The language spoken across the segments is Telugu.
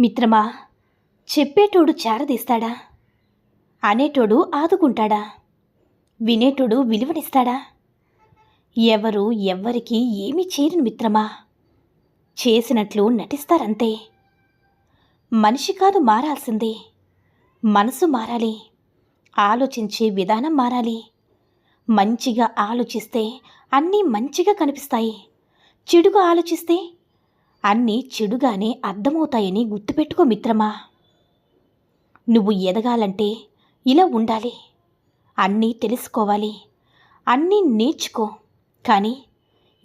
మిత్రమా చెప్పేటోడు చేరదీస్తాడా? అనేటోడు ఆదుకుంటాడా? వినేటోడు విలువనిస్తాడా? ఎవరు ఎవ్వరికి ఏమీ చేరిన మిత్రమా? చేసినట్లు నటిస్తారంతే. మనిషి కాదు మారాల్సిందే. మనసు మారాలి. ఆలోచించే విధానం మారాలి. మంచిగా ఆలోచిస్తే అన్నీ మంచిగా కనిపిస్తాయి. చెడుగా ఆలోచిస్తే అన్నీ చెడుగానే అర్థమవుతాయని గుర్తుపెట్టుకో మిత్రమా. నువ్వు ఎదగాలంటే ఇలా ఉండాలి. అన్నీ తెలుసుకోవాలి. అన్నీ నేర్చుకో. కానీ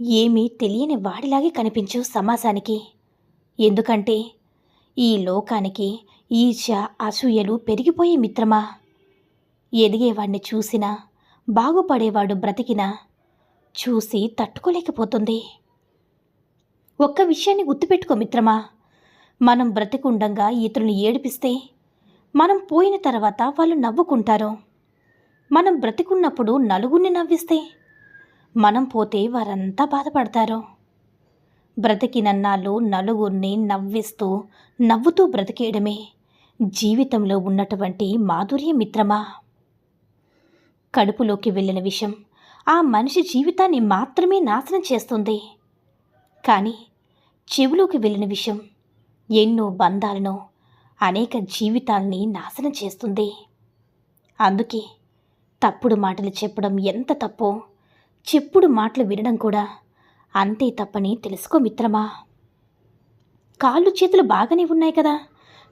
ఏమీ తెలియని వాడిలాగే కనిపించు సమాజానికి. ఎందుకంటే ఈ లోకానికి ఈర్ష అసూయలు పెరిగిపోయే మిత్రమా. ఎదిగేవాడిని చూసినా బాగుపడేవాడు బ్రతికినా చూసి తట్టుకోలేకపోతుంది. ఒక్క విషయాన్ని గుర్తుపెట్టుకో మిత్రమా. మనం బ్రతికుండగా ఇతరుని ఏడిపిస్తే మనం పోయిన తర్వాత వాళ్ళు నవ్వుకుంటారు. మనం బ్రతికున్నప్పుడు నలుగురిని నవ్విస్తే మనం పోతే వారంతా బాధపడతారు. బ్రతికినన్నాళ్ళు నలుగురిని నవ్విస్తూ నవ్వుతూ బ్రతికేయడమే జీవితంలో ఉన్నటువంటి మాధుర్య మిత్రమా. కడుపులోకి వెళ్ళిన విషయం ఆ మనిషి జీవితాన్ని మాత్రమే నాశనం చేస్తుంది. కానీ చెవిలోకి వెళ్ళిన విషయం ఎన్నో బంధాలను అనేక జీవితాల్ని నాశనం చేస్తుంది. అందుకే తప్పుడు మాటలు చెప్పడం ఎంత తప్పో చెప్పుడు మాటలు వినడం కూడా అంతే తప్పని తెలుసుకో మిత్రమా. కాళ్ళు చేతులు బాగానే ఉన్నాయి కదా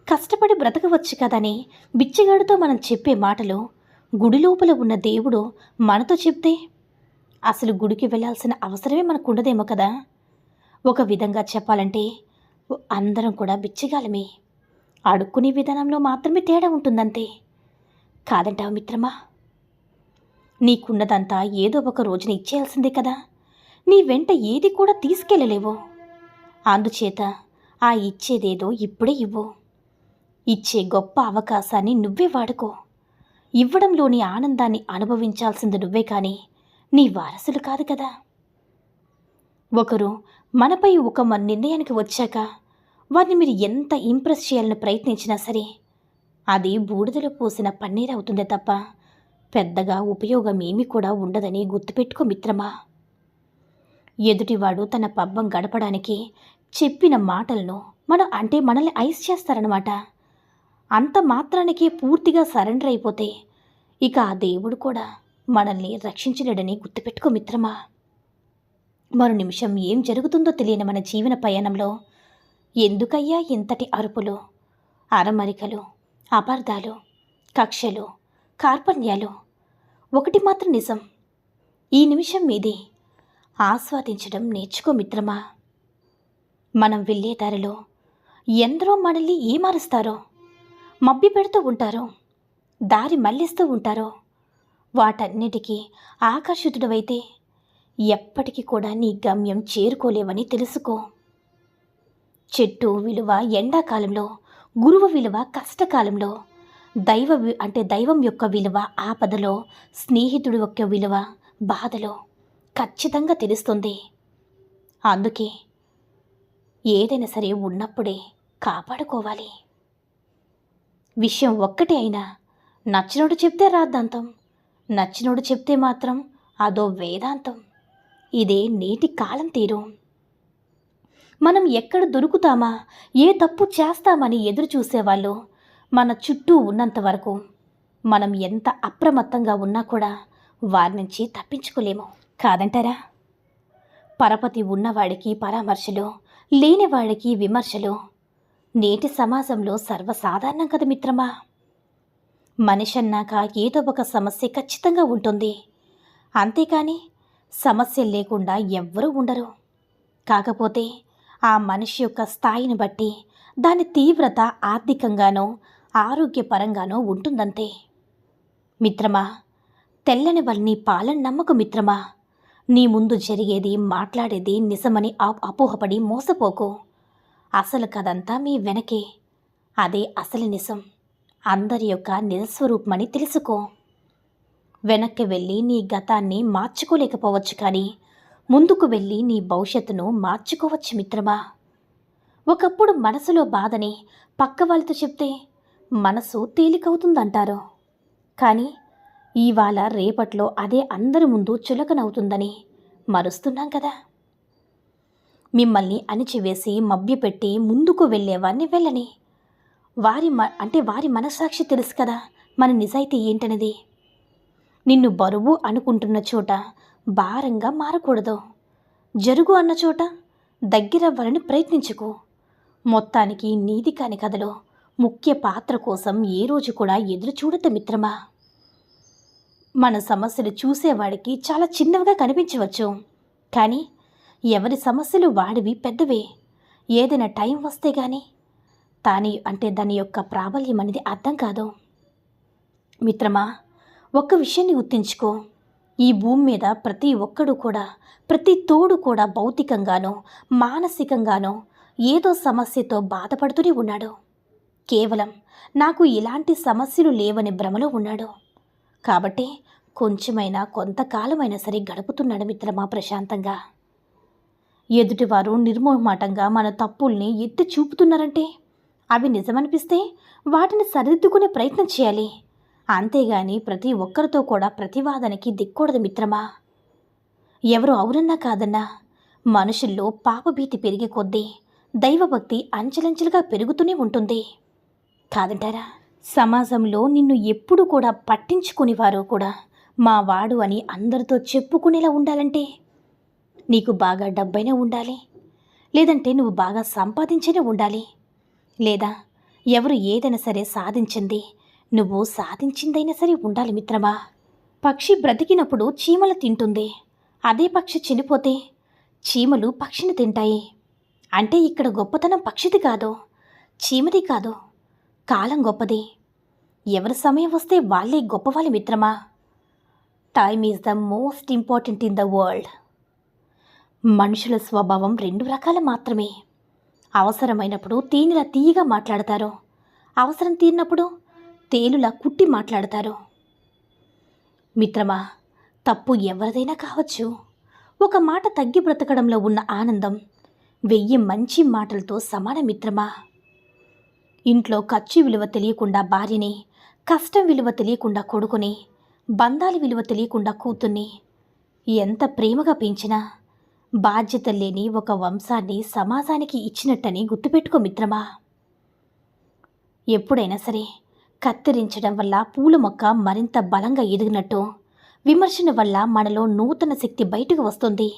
కష్టపడి బ్రతకవచ్చు కదని బిచ్చగాడితో మనం చెప్పే మాటలు గుడి లోపల ఉన్న దేవుడు మనతో చెప్తే అసలు గుడికి వెళ్ళాల్సిన అవసరమే మనకు ఉండదేమో కదా. ఒక విధంగా చెప్పాలంటే అందరం కూడా బిచ్చగాలమే. అడుక్కునే విధానంలో మాత్రమే తేడా ఉంటుందంతే. కాదంటావు మిత్రమా? నీకున్నదంతా ఏదో ఒక రోజున ఇచ్చేయాల్సిందే కదా. నీ వెంట ఏది కూడా తీసుకెళ్ళలేవు. అందుచేత ఆ ఇచ్చేదేదో ఇప్పుడే ఇవ్వు. ఇచ్చే గొప్ప అవకాశాన్ని నువ్వే వాడుకో. ఇవ్వడంలోని ఆనందాన్ని అనుభవించాల్సింది నువ్వే కానీ నీ వారసులు కాదు కదా. ఒకరు మనపై ఒక మన నిర్ణయానికి వచ్చాక వారిని మీరు ఎంత ఇంప్రెస్ చేయాలని ప్రయత్నించినా సరే అది బూడిదలో పోసిన పన్నీర్ అవుతుంది తప్ప పెద్దగా ఉపయోగం ఏమీ కూడా ఉండదని గుర్తుపెట్టుకో మిత్రమా. ఎదుటివాడు తన పబ్బం గడపడానికి చెప్పిన మాటలను మనం అంటే మనల్ని ఐస్ చేస్తారనమాట అంత మాత్రానికి పూర్తిగా సరెండర్ అయిపోతే ఇక ఆ దేవుడు కూడా మనల్ని రక్షించలేడని గుర్తుపెట్టుకో మిత్రమా. మరో నిమిషం ఏం జరుగుతుందో తెలియని మన జీవన పయనంలో ఎందుకయ్యా ఇంతటి అరుపులు? అరమరికలు అపార్థాలు కక్షలు కార్పణ్యాలు? ఒకటి మాత్రం నిజం. ఈ నిమిషం మీది ఆస్వాదించడం నేర్చుకో మిత్రమా. మనం వెళ్ళే దారిలో ఎందరో మనల్ని ఏమారుస్తారో? మబ్బి పెడుతూ ఉంటారో? దారి మళ్ళిస్తూ ఉంటారో? వాటన్నిటికీ ఆకర్షితుడవైతే ఎప్పటికీ కూడా నీ గమ్యం చేరుకోలేవని తెలుసుకో. చెట్టు విలువ ఎండాకాలంలో గురువు విలువ కష్టకాలంలో దైవ వి- అంటే దైవం యొక్క విలువ ఆపదలో స్నేహితుడి యొక్క విలువ బాధలో ఖచ్చితంగా తెలుస్తుంది. అందుకే ఏదైనా సరే ఉన్నప్పుడే కాపాడుకోవాలి. విషయం ఒక్కటే అయినా నచ్చినోడు చెప్తే రాద్దాంతం నచ్చినోడు చెప్తే మాత్రం అదో వేదాంతం. ఇదే నేటి కాలం తీరు. మనం ఎక్కడ దొరుకుతామా? ఏ తప్పు చేస్తామని ఎదురు చూసేవాళ్ళు మన చుట్టూ ఉన్నంత వరకు. మనం ఎంత అప్రమత్తంగా ఉన్నా కూడా వారి నుంచి తప్పించుకోలేము. కాదంటారా? పరపతి ఉన్నవాడికి పరామర్శలు లేనివాడికి విమర్శలు. నేటి సమాజంలో సర్వసాధారణం కదా మిత్రమా? మనిషన్నాక ఏదో ఒక సమస్య ఖచ్చితంగా ఉంటుంది. అంతేకాని సమస్య లేకుండా ఎవ్వరూ ఉండరు. కాకపోతే ఆ మనిషి యొక్క స్థాయిని బట్టి దాని తీవ్రత ఆర్థికంగానో ఆరోగ్యపరంగానో ఉంటుందంతే. మిత్రమా తెల్లని వాళ్ళని పాలన నమ్మకు మిత్రమా? నీ ముందు జరిగేది మాట్లాడేది నిజమని అపోహపడి మోసపోకు. అసలు కదంతా మీ వెనకే. అదే అసలు నిజం. అందరి యొక్క నిజస్వరూపమని తెలుసుకో. వెనక్కి వెళ్ళి నీ గతాన్ని మార్చుకోలేకపోవచ్చు కానీ ముందుకు వెళ్ళి నీ భవిష్యత్తును మార్చుకోవచ్చు మిత్రమా? ఒకప్పుడు మనసులో బాధని పక్క వాళ్ళతో చెప్తే మనసు తేలికవుతుందంటారు. కానీ ఇవాళ రేపట్లో అదే అందరి ముందు చులకనవుతుందని మరుస్తున్నాం కదా. మిమ్మల్ని అణిచివేసి మభ్యపెట్టి ముందుకు వెళ్ళేవారిని వెళ్ళని. వారి మ అంటే వారి మనస్సాక్షి తెలుసు కదా మన నిజాయితీ ఏంటనేది. నిన్ను బరువు అనుకుంటున్న చోట భారంగా మారకూడదు. జరుగు అన్న చోట దగ్గరవ్వాలని ప్రయత్నించుకో. మొత్తానికి నీది కాని కథలో. ముఖ్య పాత్ర కోసం ఏ రోజు కూడా ఎదురు చూడదు మిత్రమా? మన సమస్యలు చూసేవాడికి చాలా చిన్నవిగా కనిపించవచ్చు. కానీ ఎవరి సమస్యలు వాడివి పెద్దవే. ఏదైనా టైం వస్తే గాని తాని అంటే దాని యొక్క ప్రాబల్యం అనేది అర్థం కాదు. మిత్రమా ఒక్క విషయాన్ని గుర్తుంచుకో. ఈ భూమి మీద ప్రతి ఒక్కడు కూడా ప్రతి తోడు కూడా భౌతికంగానో మానసికంగానో ఏదో సమస్యతో బాధపడుతూనే ఉన్నాడు. కేవలం నాకు ఇలాంటి సమస్యలు లేవని భ్రమలో ఉన్నాడు. కాబట్టి కొంచెమైనా కొంతకాలమైనా సరే గడుపుతున్నాడు మిత్రమా ప్రశాంతంగా. ఎదుటివారు నిర్మోహమాటంగా మన తప్పుల్ని ఎత్తి చూపుతున్నారంటే అవి నిజమనిపిస్తే వాటిని సరిదిద్దుకునే ప్రయత్నం చేయాలి. అంతేగాని ప్రతి ఒక్కరితో కూడా ప్రతివాదనకి దిక్కూడదు మిత్రమా? ఎవరు అవునన్నా కాదన్నా మనుషుల్లో పాపభీతి పెరిగే కొద్దీ దైవభక్తి అంచెలంచెలుగా పెరుగుతూనే ఉంటుంది. కాదంటారా? సమాజంలో నిన్ను ఎప్పుడు కూడా పట్టించుకునేవారు కూడా మా వాడు అని అందరితో చెప్పుకునేలా ఉండాలంటే? నీకు బాగా డబ్బైనా ఉండాలి లేదంటే నువ్వు బాగా సంపాదించేనే ఉండాలి. లేదా ఎవరు ఏదైనా సరే సాధించింది నువ్వు సాధించిందైనా సరే ఉండాలి మిత్రమా. పక్షి బ్రతికినప్పుడు చీమలు తింటుంది. అదే పక్షి చనిపోతే చీమలు పక్షిని తింటాయి. అంటే ఇక్కడ గొప్పతనం పక్షిది కాదు చీమది కాదు కాలం గొప్పది. ఎవరి సమయం వస్తే వాళ్ళే గొప్పవాళ్ళ మిత్రమా. Time is the most important in the world మనుషుల స్వభావం రెండు రకాల మాత్రమే. అవసరమైనప్పుడు తీనిలా తీయగా మాట్లాడతారు. అవసరం తీరినప్పుడు తేలులా కుట్టి మాట్లాడతారు. మిత్రమా తప్పు ఎవరిదైనా కావచ్చు. ఒక మాట తగ్గి బ్రతకడంలో ఉన్న ఆనందం వెయ్యి మంచి మాటలతో సమాన మిత్రమా. ఇంట్లో ఖర్చు విలువ తెలియకుండా భార్యని కష్టం విలువ తెలియకుండా కొడుకుని బంధాల విలువ తెలియకుండా కూతుర్ని ఎంత ప్రేమగా పెంచినా బాధ్యత లేని ఒక వంశాన్ని సమాజానికి ఇచ్చినట్టని గుర్తుపెట్టుకో మిత్రమా. ఎప్పుడైనా సరే కత్తిరించడం వల్ల పూల మొక్క మరింత బలంగా ఎదిగినట్టు. విమర్శన వల్ల మనలో నూతన శక్తి బయటకు వస్తుంది.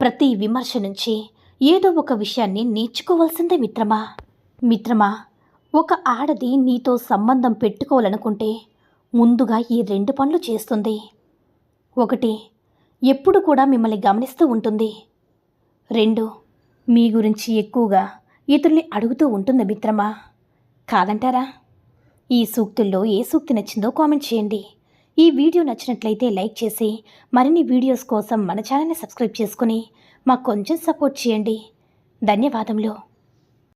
ప్రతి విమర్శ నుంచి ఏదో ఒక విషయాన్ని నేర్చుకోవాల్సిందే మిత్రమా? మిత్రమా ఒక ఆడది నీతో సంబంధం పెట్టుకోవాలనుకుంటే ముందుగా ఈ రెండు పనులు చేస్తుంది. ఒకటి ఎప్పుడు కూడా మిమ్మల్ని గమనిస్తూ ఉంటుంది. రెండు మీ గురించి ఎక్కువగా ఇతరుల్ని అడుగుతూ ఉంటుంది మిత్రమా. కాదంటారా? ఈ సూక్తుల్లో ఏ సూక్తి నచ్చిందో కామెంట్ చేయండి. ఈ వీడియో నచ్చినట్లయితే లైక్ చేసి మరిన్ని వీడియోస్ కోసం మన ఛానల్ని సబ్స్క్రైబ్ చేసుకుని మాకు కొంచెం సపోర్ట్ చేయండి. ధన్యవాదములు.